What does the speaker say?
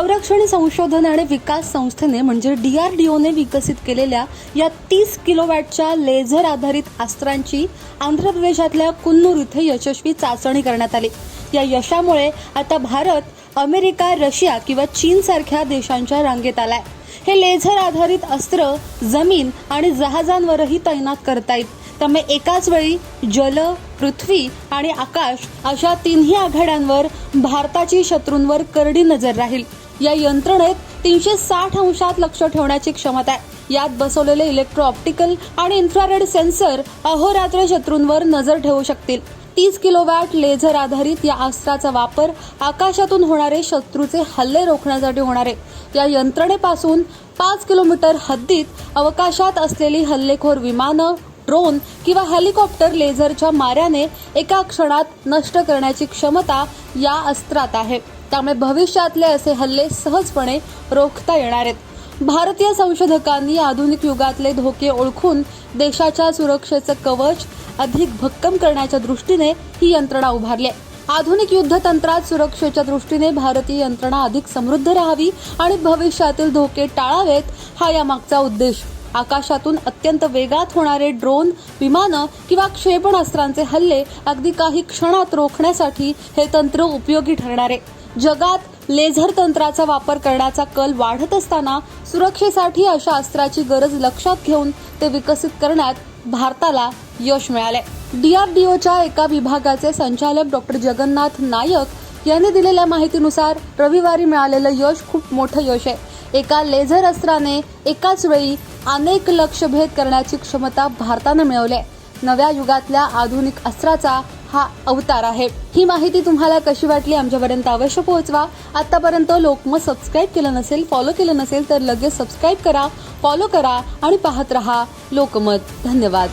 संरक्षण संशोधन आणि विकास संस्थेने म्हणजे डीआरडीओने विकसित केलेल्या या तीस किलोवॅटच्या लेझर आधारित अस्त्रांची आंध्र प्रदेशातल्या कुन्नूर इथे यशस्वी चाचणी करण्यात आली. या यशामुळे आता भारत अमेरिका रशिया किंवा चीन सारख्या देशांच्या रांगेत आलाय. हे लेझर आधारित अस्त्र जमीन आणि जहाजांवरही तैनात करता येईल त्यामुळे एकाच वेळी जल पृथ्वी आणि आकाश अशा तिन्ही आघाड्यांवर भारताची शत्रूंवर करडी नजर राहील. या यंत्रणेत तीनशे साठ अंशात लक्ष ठेवण्याची क्षमता आहे. यात बसवलेले इलेक्ट्रो ऑप्टिकल आणि इन्फ्रारेड सेन्सर अहोरात्र शत्रूंवर नजर ठेवू शकतील. तीस किलोवॅट लेझर आधारित या अस्त्राचा वापर आकाशातून होणारे शत्रूचे हल्ले रोखण्यासाठी होणार आहे. या यंत्रणेपासून पाच किलोमीटर हद्दीत अवकाशात असलेली हल्लेखोर विमानं ड्रोन किंवा हेलिकॉप्टर लेझरच्या माऱ्याने एका क्षणात नष्ट करण्याची क्षमता या अस्त्रात आहे. त्यामुळे भविष्यातले असे हल्ले सहजपणे रोखता येणार आहेत. भारतीय संशोधकांनी आधुनिक युगातले धोके ओळखून देशाच्या सुरक्षेचं कवच अधिक भक्कम करण्याच्या दृष्टीने ही यंत्रणा उभारली आहे. आधुनिक युद्धतंत्रात सुरक्षेच्या दृष्टीने भारतीय यंत्रणा अधिक समृद्ध राहावी आणि भविष्यातील धोके टाळावेत हा यामागचा उद्देश. आकाशातून अत्यंत वेगात होणारे ड्रोन विमानं किंवा क्षेपणास्त्रांचे हल्ले अगदी काही क्षणात रोखण्यासाठी हे तंत्र उपयोगी ठरणार आहे. जगात लेझर तंत्राचा वापर करण्याचा कल वाढत असताना सुरक्षेसाठी अशा अस्त्राची गरज लक्षात घेऊन ते विकसित करण्यात भारताला यश मिळाले डीआरडीओच्या एका विभागाचे संचालक डॉक्टर जगन्नाथ नायक यांनी दिलेल्या माहितीनुसार रविवारी मिळालेलं यश खूप मोठं यश आहे. एका लेझर अस्त्राने एकाच वेळी अनेक लक्ष्यभेद करण्याची क्षमता भारतानं मिळवली नव्या युगातल्या आधुनिक अस्त्राचा हा अवतार आहे. ही माहिती तुम्हाला कशी वाटली आमच्यापर्यंत अवश्य पोहोचवा. आतापर्यंत लोकमत सबस्क्राईब केलं नसेल फॉलो केलं नसेल तर लगेच सबस्क्राईब करा फॉलो करा आणि पाहत रहा लोकमत. धन्यवाद.